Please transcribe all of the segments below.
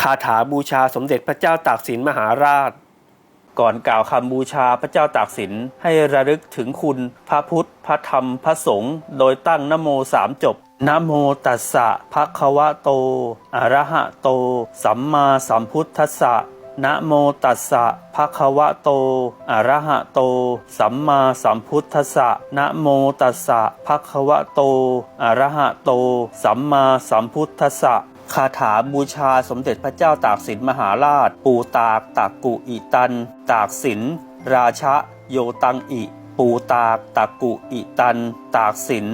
คาถาบูชาสมเด็จพระเจ้าตากสินมหาราช ก่อนกล่าวคำบูชาพระเจ้าตากสินให้ระลึกถึงคุณพระพุทธ พระธรรม พระสงฆ์โดยตั้งนโมสามจบนโมตัสสะภะคะวะโต อะระหะโต สัมมาสัมพุทธัสสะนะโมตัสสะภะคะวะโต อะระหะโต สัมมาสัมพุทธัสสะนะโมตัสสะภะคะวะโต อะระหะโต สัมมาสัมพุทธัสสะ คาถาบูชาสมเด็จพระเจ้าตากสินมหาราช ปูตากตากกุอิตัน ตากสิน ราชะโยตังอิ ปูตากตากกุอิตัน ตากสิน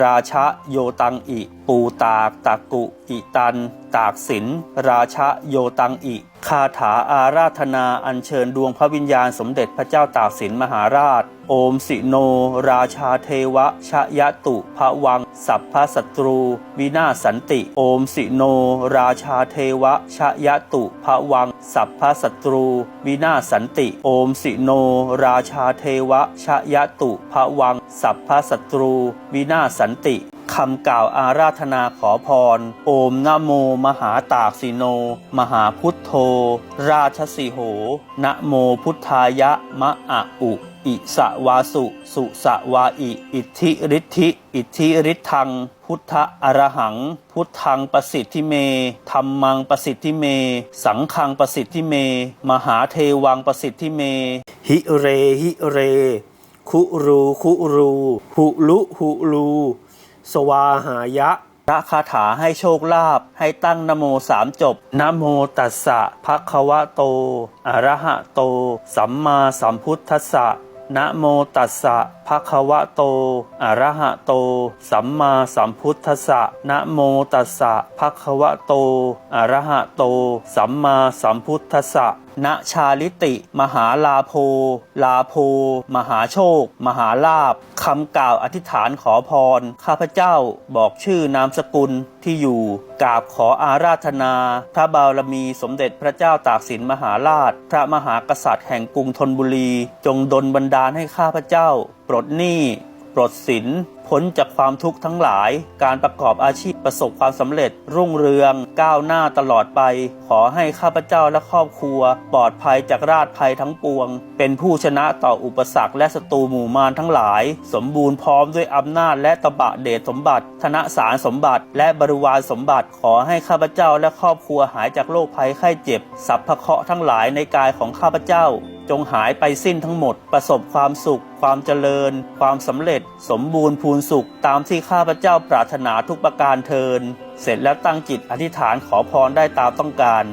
ราชะโยตังอิ ปูตากตากุ อิตัน ตากสินราชะโยตังอิคาถาอาราธนาอัญเชิญดวงพระวิญญาณสมเด็จพระเจ้าตากสินมหาราช โอมสิโน ราชาเทวะ ชยตุภวัง สัพพศัตรู วินาศสันติ โอมสิโน ราชาเทวะ ชยตุภวัง สัพพศัตรู วินาศสันติ โอมสิโน ราชาเทวะ ชยตุภวัง สัพพศัตรู วินาศสันติคำกล่าวอาราธนาขอพร โอมนะโม มหาตากสิโน มหาพุทโธ ราชสิโหนะโมพุทธายะมะอะอุอิสวาสุ สุสวาอิ อิทธิฤทธิ อิทธิฤทธัง พุทธอรหัง พุทธังประสิทธิเมธรรมังประสิทธิเม สังฆังประสิทธิเม มหาเทวังประสิทธิเม หิเรหิเร คุรูคุรูหุลุหุลูสวาหายะพระคาถาให้โชคลาภให้ตั้งนโมสามจบนโมตัสสะภะคะวะโตอะระหะโต สัมมาสัมพุทธัสสะนโมตัสสะ ภควะโต อะระหะโต สัมมาสัมพุทธัสสะนะโมตัสสะภควะโต อะระหะโต สัมมาสัมพุทธัสสะณชาลิติ มหาลาโพ ลาโพ มหาโชค มหาลาภคำกล่าวอธิษฐานขอพร ข้าพเจ้าบอกชื่อนามสกุลที่อยู่กราบขออาราธนา พระบารมีสมเด็จพระเจ้าตากสินมหาราช พระมหากษัตริย์แห่งกรุงธนบุรี จงดลบันดาลให้ข้าพเจ้าปลดหนี้ ปลดสิน พ้นจากความทุกข์ทั้งหลาย การประกอบอาชีพประสบความสำเร็จ รุ่งเรือง ก้าวหน้าตลอดไป ขอให้ข้าพเจ้าและครอบครัว ปลอดภัยจากราชภัยทั้งปวง เป็นผู้ชนะต่ออุปสรรคและศัตรูหมู่มารทั้งหลาย สมบูรณ์พร้อมด้วยอำนาจและตบะเดชสมบัติ ธนสารสมบัติ และบริวารสมบัติ ขอให้ข้าพเจ้าและครอบครัวหายจากโรคภัยไข้เจ็บสัพพะเคราะห์ทั้งหลายในกายของข้าพเจ้าจงหายไปสิ้นทั้งหมด ประสบความสุข ความเจริญ ความสำเร็จ สมบูรณ์พูนสุขตามที่ข้าพเจ้าปรารถนาทุกประการเทิน เสร็จแล้วตั้งจิตอธิษฐานขอพรได้ตามต้องการ